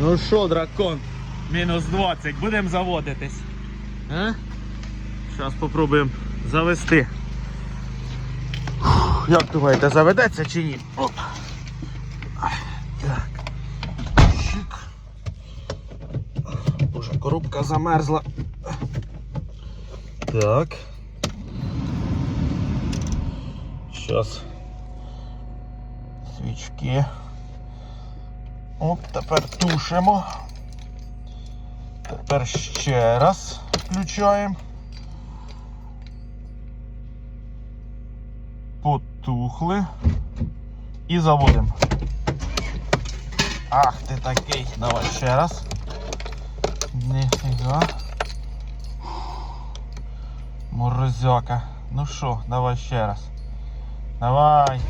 Ну що, дракон? Мінус 20. Будемо заводитись. А? Зараз спробуємо завести. Фух, Як думаєте, заведеться чи ні? Оп. Так. Щик. Боже, коробка замерзла. Так. Зараз. Свічки. Оп, тепер тушимо. Тепер ще раз включаємо. Потухли. І заводимо. Ах ти такий. Давай ще раз. Ніфіга. Морозяка. Ну що, давай ще раз. Давай.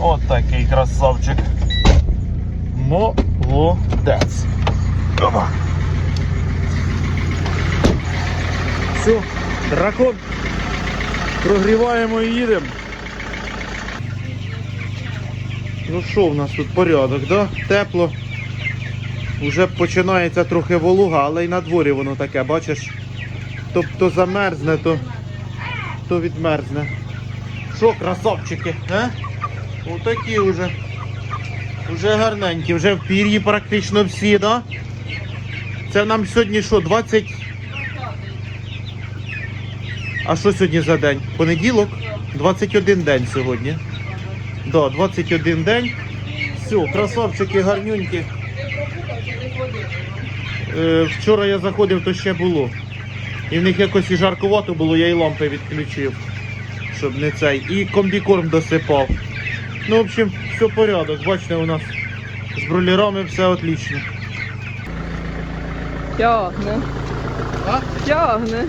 От такий красавчик. Молодець. Опа. Все, дракон. Прогріваємо і їдемо. Ну що в нас тут порядок, да? Тепло. Уже починається трохи волуга, але й на дворі воно таке, бачиш? Тобто замерзне, то, то відмерзне. Що, красавчики, а? Отакі вже. Вже гарненькі, вже в пір'ї практично всі, да? Це нам сьогодні що, 20. А що сьогодні за день? Понеділок? 21 день сьогодні. Да, 21 день. Все, красавчики гарнюнькі. Е, вчора я заходив, то ще було. І в них якось і жаркувато було, я і лампи відключив. Щоб не цей. І комбікорм досипав. Ну, в общем, все порядок. Бачите, у нас з бролерами все отлично. Тягне. А? Тягне.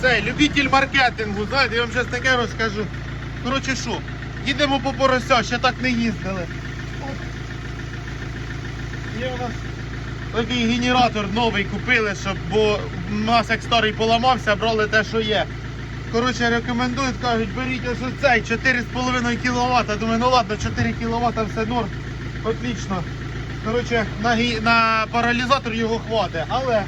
Цей любитель маркетингу, знаєте, я вам зараз таке розкажу. Коротше що, їдемо по порося, ще так не їздили. Є у нас такий генератор новий купили, щоб, бо у нас як старий поламався, брали те, що є. Коротше, рекомендують, кажуть, беріть ось оцей 4,5 кВт. Думаю, ну ладно, 4 кВт все норм. Отлично. Коротше, на, на паралізатор його хватить, але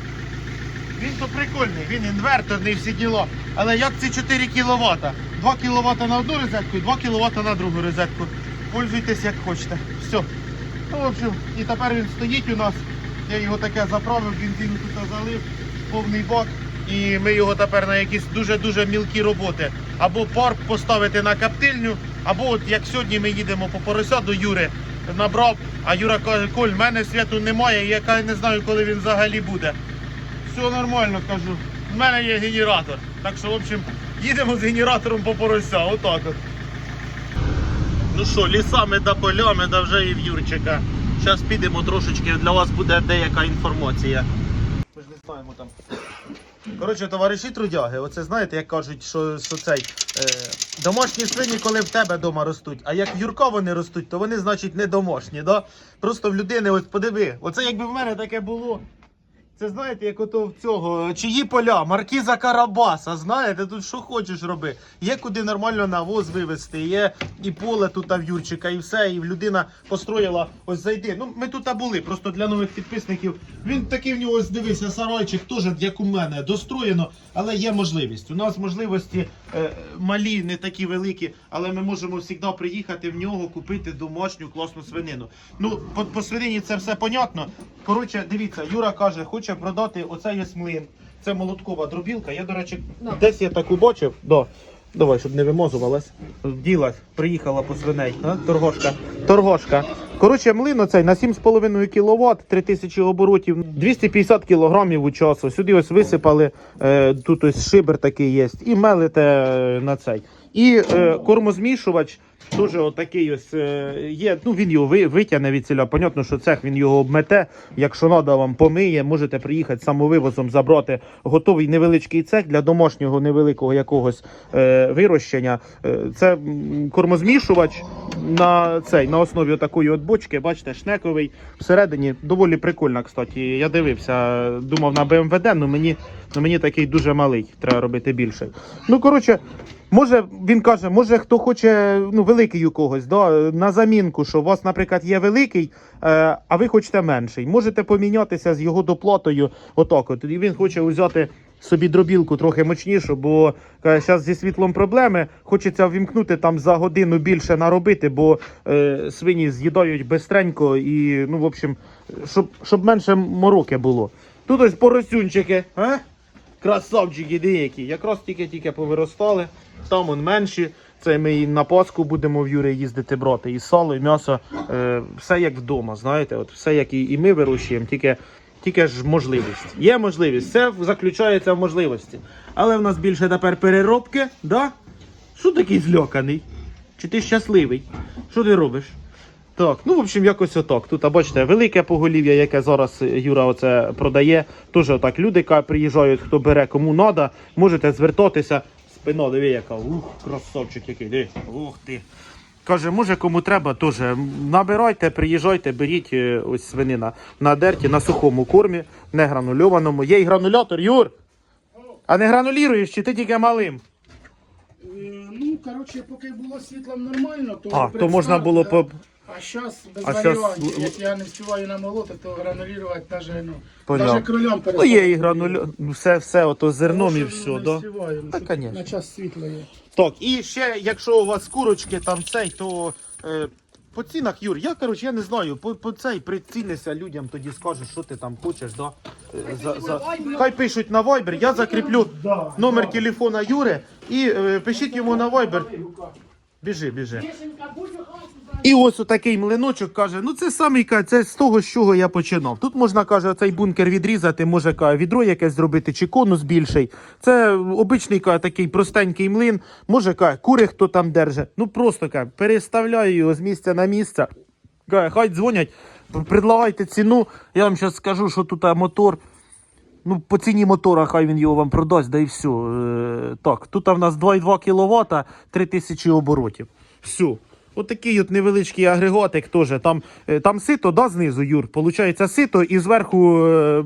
він то прикольний, він інверторний, всі діло. Але як ці 4 кВт? 2 кВт на одну розетку і 2 кВт на другу розетку. Пользуйтесь як хочете. Все. Ну, в общем, і тепер він стоїть у нас. Я його таке заправив, бензину тут залив, повний бак. І ми його тепер на якісь дуже-дуже мілкі роботи. Або парк поставити на коптильню, або от як сьогодні ми їдемо по порося до Юри, набрав, а Юра каже, Коль, в мене святу немає, я не знаю, коли він взагалі буде. Все нормально кажу. У мене є генератор. Так що, в общем, їдемо з генератором по порося. Отак от. Ну що, лісами да полями, да вже і в Юрчика. Зараз підемо трошечки, для вас буде деяка інформація. Ми ж не знаємо там. Коротше, товариші трудяги, оце знаєте, як кажуть, що, що цей е, домашні свині, коли в тебе вдома ростуть, а як в Юрка вони ростуть, то вони, значить, не домашні. Да? Просто в людини, ось подиви, оце якби в мене таке було. Це знаєте, як ото в цього, чиї поля, маркіза Карабаса, знаєте, тут що хочеш роби. Є куди нормально навоз вивезти, є і поле тут в Юрчика, і все, і людина построїла, ось зайди. Ну, ми тут були, просто для нових підписників. Він такий в нього, ось дивися, сарайчик, теж як у мене, достроєно, але є можливість. У нас можливості е, малі, не такі великі, але ми можемо завжди приїхати в нього, купити домашню класну свинину. Ну, по, по свинині це все понятно. Коротше, дивіться, Юра каже, хоче продати оцей ось млин. Це молоткова дробілка. Я, до речі, Да. десь я таку бачив. Да. Давай, щоб не вимозувалась. Вділась, приїхала по свиней. А? Торгошка. Торгошка. Коротше, млин оцей на 7,5 кВт, 3000 оборотів, 250 кг у часу. Сюди ось висипали, е, тут ось шибер такий є, і мелите е, на цей. І е, кормозмішувач Дуже отакий ось е, є. Ну він його витягне від ціля. Понятно, що цех він його обмете. Якщо треба, вам помиє, можете приїхати самовивозом, забрати готовий невеличкий цех для домашнього невеликого якогось е, вирощення. Е, це кормозмішувач на цей на основі такої от бочки. Бачите, шнековий всередині доволі прикольно. Кстати, я дивився, думав на БМВД, але мені, ну, мені такий дуже малий. Треба робити більший. Ну коротше. Може, він каже, може хто хоче ну, великий у когось, да, на замінку, що у вас, наприклад, є великий, е, а ви хочете менший. Можете помінятися з його доплатою. Отак. От. І він хоче взяти собі дробілку трохи мощнішу, бо зараз зі світлом проблеми. Хочеться ввімкнути там за годину більше наробити, бо е, свині з'їдають бистренько і, ну, в общем, щоб, щоб менше мороки було. Тут ось поросюнчики, а? Красавчики деякі. Якраз тільки-тільки повиростали. Там он менші. Це ми і на Пасху будемо в Юри їздити брати. І сало, і м'ясо. Е, все як вдома, знаєте, от все як і, і ми вирощуємо, тільки, тільки ж можливість. Є можливість, все заключається в можливості. Але в нас більше тепер переробки, да? Що такий зльоканий? Чи ти щасливий? Що ти робиш? Так, ну в общем, якось отак. Тут, а бачите, велике поголів'я, яке зараз Юра оце продає. Теж отак люди приїжджають, хто бере, кому треба, можете звертатися. Спина, диви, яка. Ух, красавчик який, диви. Ух ти. Каже, може кому треба, теж набирайте, приїжджайте, беріть е, ось свинина на дерті, на сухому кормі, не гранульованому. Є й гранулятор, Юр. А не грануліруєш, чи ти тільки малим? Е, Ну, коротше, поки було світлом нормально, то А, то можна було по. А зараз без А щас варіантів. Як я не встигаю намолоти, то гранулювати навіть, ну, Поняв. навіть кролям Ну є і грануля, ну, все, все, ото зерном і все, да? Та, Та, конечно. На час світла є. Так, і ще, якщо у вас курочки там цей, то е, по цінах, Юр, я коротше, я не знаю, по, по цей прицінися людям, тоді скажеш, що ти там хочеш, да? Е, За, за... Хай пишуть на Viber, я закріплю Да, номер телефона Юри і е, пишіть йому на Viber. Біжи, біжи. І ось отакий млиночок каже: ну це самий це з того, з чого я починав. Тут можна каже, цей бункер відрізати, може каже, відро якесь зробити, чи конус більший. Це обичний каже, такий простенький млин. Може каже, кури хто там держить. Ну просто каже, переставляю його з місця на місце. Каже, хай дзвонять, предлагайте ціну. Я вам зараз скажу, що тут мотор. Ну, по ціні мотора, хай він його вам продасть, да і все. Так, тут в нас 2,2 кВт, 3000 оборотів. Все. Отакий от невеличкий агрегатик теж. Там, е, там сито, да, знизу, Юр. Получається сито і зверху е,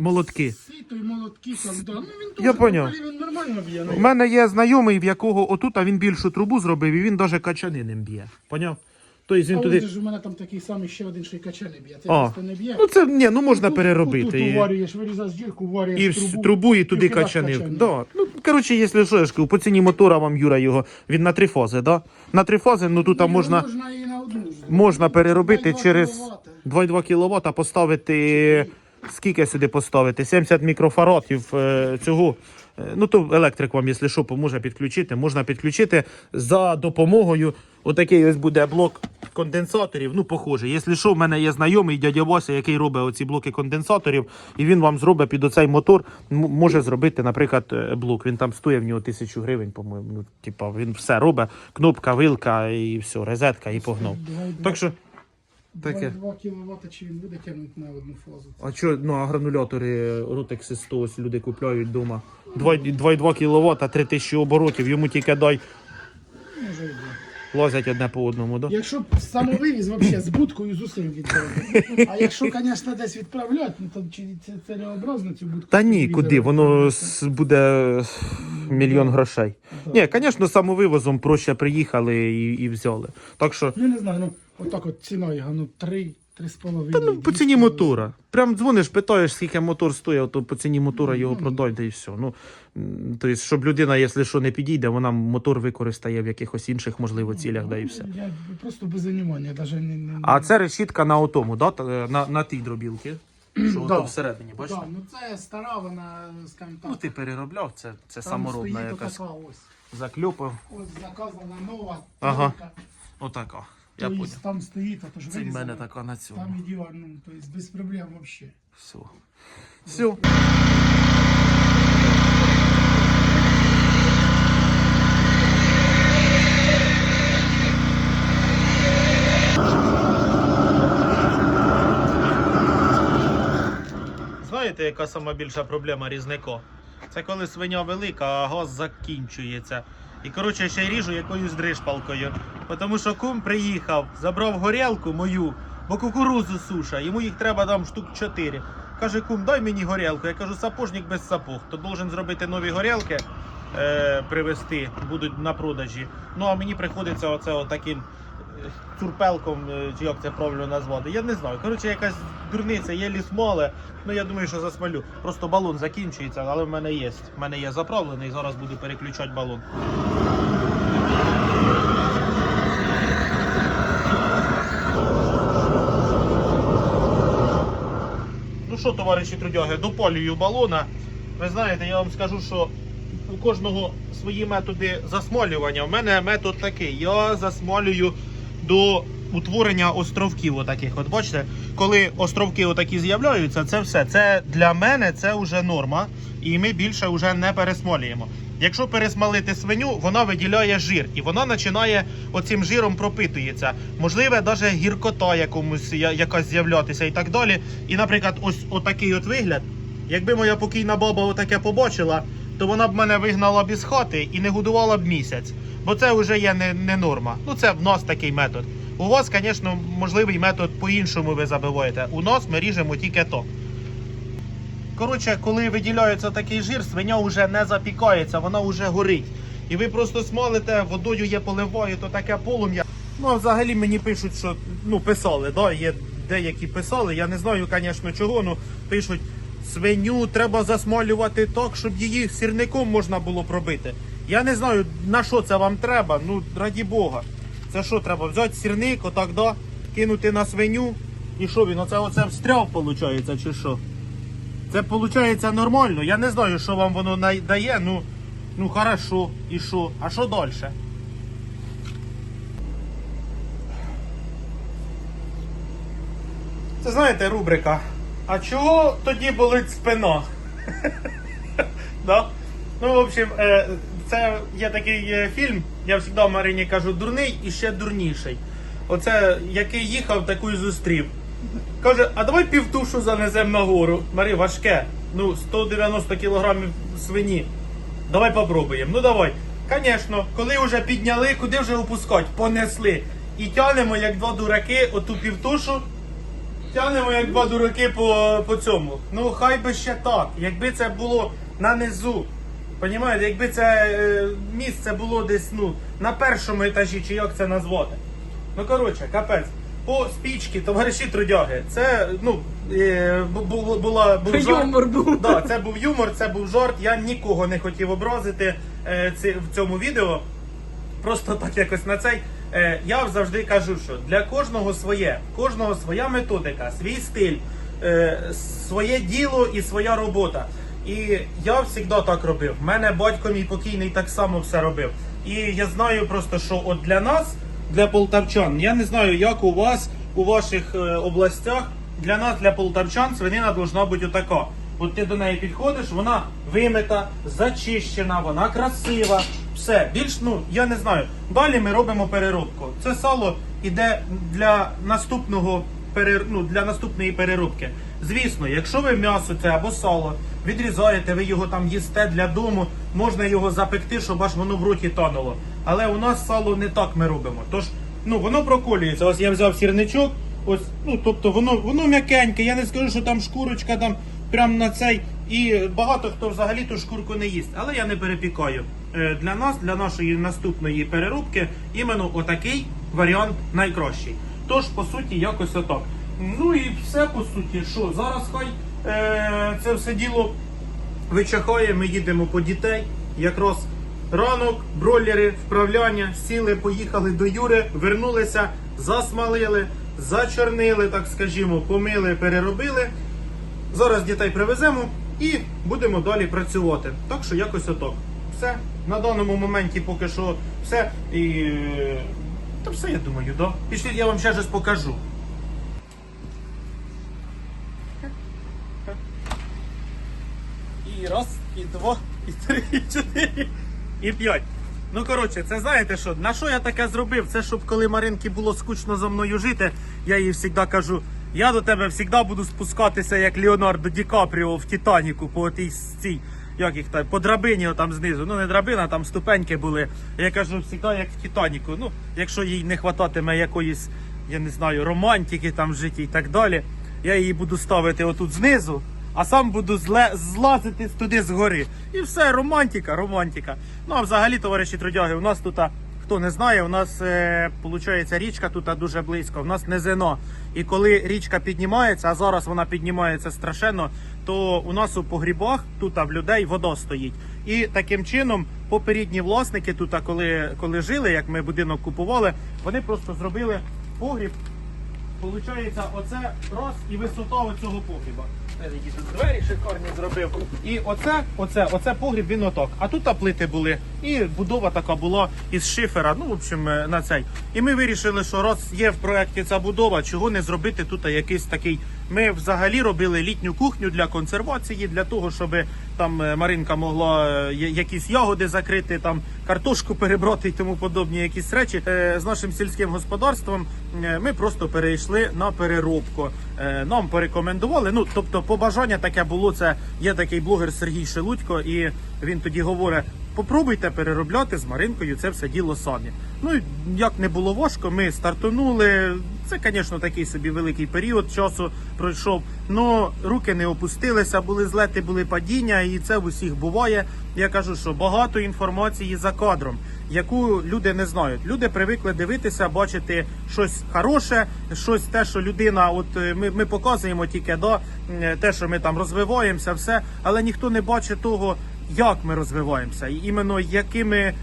молотки. Сито і молотки там, да. Ну він Я поняв. він нормально б'є. У Ну, мене є знайомий, в якого отут а він більшу трубу зробив, і він навіть качани ним б'є. Поняв? Тобто він а туди. ж у мене там такий самий ще один, що й качани б'є. Це А. просто не б'є. Ну це ні, ну можна Тут- переробити. Тут, уварюєш, вирізаєш дірку, уварюєш І трубу, трубу, і туди кидаєш качани. качани. Да. Ну, коротше, якщо що, я ж кажу, по ціні мотора вам Юра його, він на три фази, да? На три фази, ну тут а можна, можна і на одну ж. можна переробити 2,2 через кіловата. 2,2 кВт, поставити. Скільки сюди поставити? 70 мікрофаротів е, цього. Е, Ну то електрик вам, якщо що, поможе підключити. Можна підключити за допомогою. Отакий ось буде блок конденсаторів. Ну, похоже. Якщо що, в мене є знайомий дядя Вася, який робить оці блоки конденсаторів, і він вам зробить під оцей мотор, може зробити, наприклад, е, блок. Він там стоїть в нього тисячу гривень, по-моєму. Ну, типа, він все робить. Кнопка, вилка і все, розетка і погнав. Так що. Таке. 2 кВт чи він буде тягнути на одну фазу. А що, ну, а гранулятори Rotex 100 ось люди купляють вдома. 2,2 кВт, 3000 оборотів, йому тільки дай Може і буде. лазять одне по одному, да? Якщо б самовивіз взагалі з будкою з усім відправити. А якщо, звісно, десь відправляти, ну то чи це целеобразно цю будку? Та ні, куди, воно с- буде мільйон грошей. Ні, звісно, самовивозом проще приїхали і, і взяли. Так що, Ну не знаю, ну отак от ціна його, ну 3, 3,5. та ну по ціні мотора. Прям дзвониш, питаєш, скільки мотор стоїть, то по ціні мотора його продай, да і все. Ну, тобто, щоб людина, якщо що не підійде, вона мотор використає в якихось інших, можливо, цілях, да і все. Я просто без занімання, навіть не, не... А це решітка на отому, да? та- на, на тій дробілці. Що Да. всередині, бачиш? Да, ну це стара, вона, скажімо так, Ну ти переробляв, це, це там саморобна стоїть якась отака ось. закльопав. Ось заказана нова. Ага. Отака. Я Тобто поняв. Там стоїть, а то ж Це в мене вирізано. така на цьому. Там ідеально, ну, то есть без проблем вообще. Все. Все. Знаєте, яка сама більша проблема різника? Це коли свиня велика, а газ закінчується. І коротше ще й ріжу якоюсь дришпалкою. Тому що кум приїхав, забрав горілку мою, бо кукурузу суша, йому їх треба там штук 4. Каже, кум, дай мені горілку. Я кажу, сапожник без сапог. То должен зробити нові горілки. е, привезти, будуть на продажі. Ну а мені приходиться оце отаким е, цурпелком, е, чи як це правильно назвати. Я не знаю. Коротше, якась дурниця, є лісмале. Ну я думаю, що засмалю. Просто балон закінчується, але в мене є. В мене є заправлений, зараз буду переключати балон. Ну що, товариші трудяги, допалюю балона. Ви знаєте, я вам скажу, що у кожного свої методи засмолювання. У мене метод такий. Я засмолюю до утворення островків. Отаких. От бачите, коли островки отакі з'являються, це все. Це для мене це вже норма, і ми більше вже не пересмолюємо. Якщо пересмалити свиню, вона виділяє жир, і вона починає оцим жиром пропитується. Можливе, навіть гіркота якомусь якась з'являтися і так далі. І, наприклад, ось отакий от вигляд. Якби моя покійна баба отаке побачила, то вона б мене вигнала б із хати і не годувала б місяць. Бо це вже є не, не норма. Ну це в нас такий метод. У вас, звісно, можливий метод по-іншому ви забиваєте. У нас ми ріжемо тільки то. Коротше, коли виділяється такий жир, свиня вже не запікається, вона вже горить. І ви просто смалите, водою є поливаю, то таке полум'я. Ну, взагалі мені пишуть, що ну, писали, да, є деякі писали. Я не знаю, звісно, чого, ну пишуть, свиню треба засмалювати так, щоб її сірником можна було пробити. Я не знаю, на що це вам треба, ну раді Бога. Це що треба? Взяти сірник, отак, да, кинути на свиню. І що він? Оце оце встряв, виходить, чи що? Це виходить нормально. Я не знаю, що вам воно дає. Ну, ну хорошо, і що? А що далі? Це знаєте, рубрика. А чого тоді болить спина? да? Ну, в общем, е, це є такий е, фільм, я завжди Марині кажу, дурний і ще дурніший. Оце який їхав, таку й зустрів. Каже, а давай півтушу занесемо на гору. Марі, важке. Ну, 190 кілограмів свині. Давай попробуємо. Ну давай. Звісно, коли вже підняли, куди вже опускати? Понесли. І тянемо, як два дураки, оту півтушу. Тянемо, як два дураки по, по цьому. Ну, хай би ще так. Якби це було на низу. Понімаєте, якби це е, місце було десь ну, на першому етажі, чи як це назвати. Ну коротше, капець. По спічки, товариші трудяги, це ну е, бу- бу- була був жарт. Юмор був. Да, це був юмор, це був жарт. Я нікого не хотів образити е, в цьому відео. Просто так якось на цей. Я завжди кажу, що для кожного своє, кожного своя методика, свій стиль, своє діло і своя робота. І я завжди так робив. У мене батько мій покійний так само все робив. І я знаю просто, що от для нас, для полтавчан, я не знаю, як у вас, у ваших е, областях, для нас, для полтавчан, свинина должна бути отака. От ти до неї підходиш, вона вимита, зачищена, вона красива. Все, більш ну я не знаю. Далі ми робимо переробку. Це сало іде для наступного перер... ну, для наступної переробки. Звісно, якщо ви м'ясо це або сало відрізаєте, ви його там їсте для дому, можна його запекти, щоб аж воно в роті тануло. Але у нас сало не так ми робимо. Тож ну воно проколюється. Ось я взяв сірничок. Ось, ну тобто воно воно м'якеньке. Я не скажу, що там шкурочка там прям на цей. І багато хто взагалі ту шкурку не їсть, але я не перепікаю. Е, Для нас, для нашої наступної переробки, іменно отакий варіант найкращий. Тож, по суті, якось отак. Ну і все по суті, що зараз хай е, це все діло вичахає, ми їдемо по дітей. Якраз ранок, бройлери, вправляння, сіли, поїхали до Юри, вернулися, засмалили, зачорнили, так скажімо, помили, переробили. Зараз дітей привеземо і будемо далі працювати. Так що якось отак. Все. На даному моменті поки що все. І... е, Та все, я думаю, да? Пішліть, я вам ще щось покажу. І раз, і два, і три, і чотири, і п'ять. Ну, коротше, це знаєте що? На що я таке зробив? Це щоб коли Маринки було скучно за мною жити, я їй завжди кажу: я до тебе завжди буду спускатися, як Леонардо Ді Капріо в Титаніку по тій цій, як їх там, по драбині там знизу. Ну не драбина, там ступеньки були. Я кажу, завжди як в Титаніку. Ну, якщо їй не хвататиме якоїсь, я не знаю, романтики там в житті і так далі. Я її буду ставити отут знизу, а сам буду зле, злазити туди згори. І все, романтика, романтика. Ну а взагалі, товариші трудяги, у нас тут, хто не знає, у нас е, виходить, річка тут дуже близько, у нас низино. І коли річка піднімається, а зараз вона піднімається страшенно, то у нас у погрібах тут в людей вода стоїть. І таким чином попередні власники тут, коли, коли жили, як ми будинок купували, вони просто зробили погріб. Получається, оце раз і висота оцього погріба. Двері шикарні зробив. І оце, оце, оце погріб він отак. А тут плити були. І будова така була із шифера. Ну, в общем, е, на цей. І ми вирішили, що раз є в проєкті ця будова, чого не зробити тут якийсь такий. Ми взагалі робили літню кухню для консервації, для того, щоб там е, Маринка могла е, якісь ягоди закрити, там картошку перебрати і тому подобні якісь речі. Е, З нашим сільським господарством е, ми просто перейшли на переробку. Е, Нам порекомендували. Ну тобто, побажання таке було. Це є такий блогер Сергій Шелудько, і він тоді говорить. Попробуйте переробляти з Маринкою це все діло самі. Ну як не було важко, ми стартанули. Це, звісно, такий собі великий період часу пройшов. але руки не опустилися, були злети, були падіння, і це в усіх буває. Я кажу, що багато інформації за кадром, яку люди не знають. Люди привикли дивитися, бачити щось хороше, щось те, що людина, от е, ми, ми показуємо тільки да, те, що ми там розвиваємося, все, але ніхто не бачить того, як ми розвиваємося, і іменно якими е,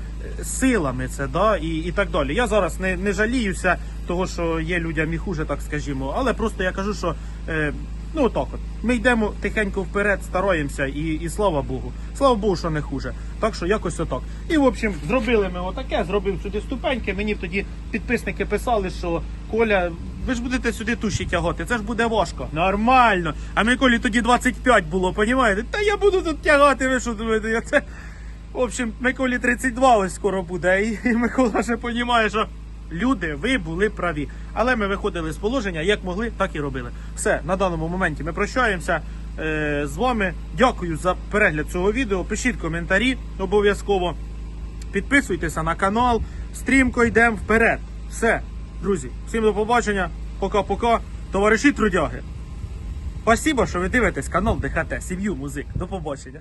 силами це, да, і, і так далі. Я зараз не, не жаліюся, того, що є людям і хуже, так скажімо, але просто я кажу, що е, ну отак от. Ми йдемо тихенько вперед, стараємося, і, і слава Богу. Слава Богу, що не хуже. Так що якось отак. І в общем, зробили ми отаке, зробив сюди ступеньки. Мені тоді підписники писали, що Коля. Ви ж будете сюди туші тягати, це ж буде важко. Нормально. А Миколі тоді 25 було, понімаєте? Та я буду тут тягати, ви що думаєте? Я це... В общем, Миколі 32 ось скоро буде. І, і Микола ще розуміє, що люди, ви були праві. Але ми виходили з положення, як могли, так і робили. Все, на даному моменті ми прощаємося е, з вами. Дякую за перегляд цього відео. Пишіть коментарі обов'язково. Підписуйтеся на канал. Стрімко йдемо вперед. Все, друзі, всім до побачення. Пока-пока. Товариші трудяги. Спасибо, що ви дивитесь канал ДХТ, сім'ю музик. До побачення.